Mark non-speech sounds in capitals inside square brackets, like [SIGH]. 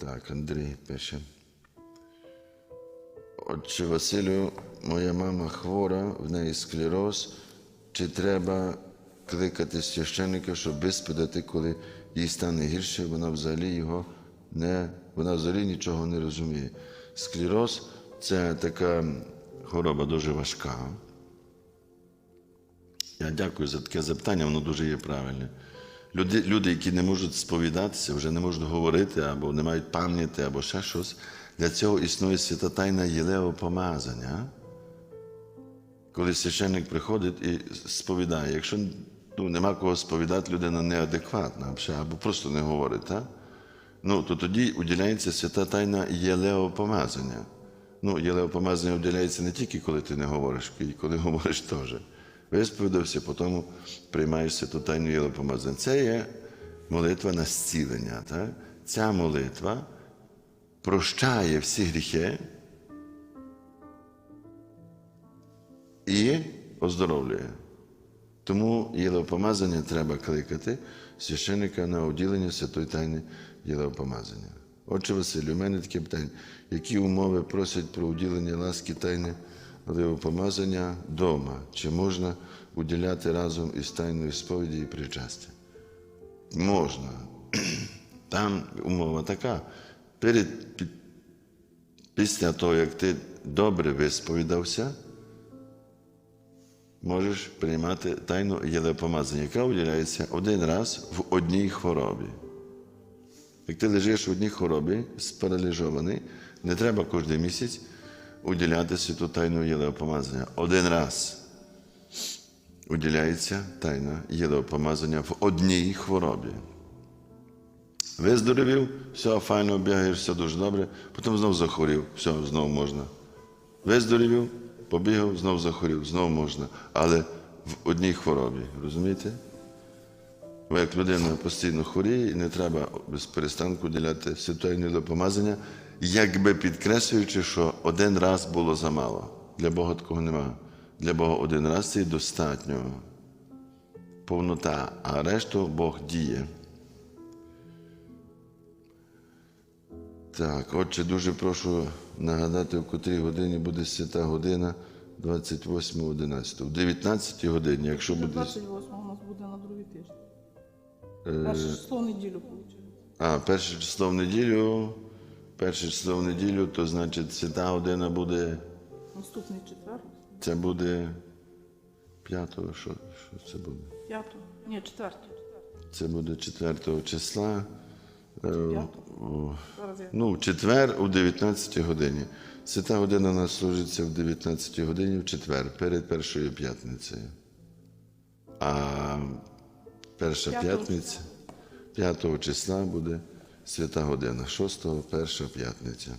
Так, Андрій пише. Отче Василю, моя мама хвора, в неї склероз. Чи треба кликати священника, щоб виспадати, коли їй стане гірше, вона взагалі його не, вона взагалі нічого не розуміє. Склероз це така хвороба дуже важка. Я дякую за таке запитання, воно дуже є правильне. Люди, люди, які не можуть сповідатися, вже не можуть говорити, або не мають пам'яті, або ще щось, для цього існує свята тайна єлео помазання. Коли священник приходить і сповідає, якщо ну, нема кого сповідати, людина неадекватна або просто не говорить, так? ну, то тоді уділяється свята тайна єлео помазання. Ну, єлео помазання уділяється не тільки коли ти не говориш, і коли [LAUGHS] говориш теж. Висповідався, потім приймаєш святу тайну єлео помазання. Це є молитва на зцілення. Так? Ця молитва прощає всі гріхи і оздоровлює. Тому єлеопомазання треба кликати священника на уділення святої тайни єлеопомазання. Отче Василю, у мене таке питання. Які умови просять про уділення ласки тайни єлеопомазання вдома? Чи можна уділяти разом із тайною сповіді і причастя? Можна. [CLEARS THROAT] Там умова така. Перед, після того, як ти добре висповідався, можеш приймати тайну єлепомазання, яка уділяється один раз в одній хворобі. Як ти лежиш в одній хворобі, спараліжований, не треба кожен місяць уділяти святу тайну єлеопомазання. Один раз уділяється тайна єлеопомазання в одній хворобі. Виздоровів, все, файно бігаєш, все дуже добре, потім знов захворів, все, знову можна. Виздоровів, побігав, знов захворів, знову можна. Але в одній хворобі, розумієте? Бо як людина постійно хворіє, і не треба без перестанку діляти святойне допомазання, якби підкреслюючи, що один раз було замало. Для Бога такого нема. Для Бога один раз це і достатньо. Повнота, а решту Бог діє. Так, отче, дуже прошу нагадати, в котрій годині буде свята година 28.11. В 19 годині, якщо буде. 28 Перше число в неділю виходить. А, перше число в неділю. Перше число в неділю, то значить свята година буде. Наступний четвер. Це буде п'ятого. Що, що це буде? П'ятого. Ні, четвертого. Це буде 4 числа. Е, о. Ну, в четвер у 19 годині. Свята година у нас служиться в 19 годині в четвер, перед першою п'ятницею. А перша п'ятниця, 5 числа буде свята година, 6 перша п'ятниця.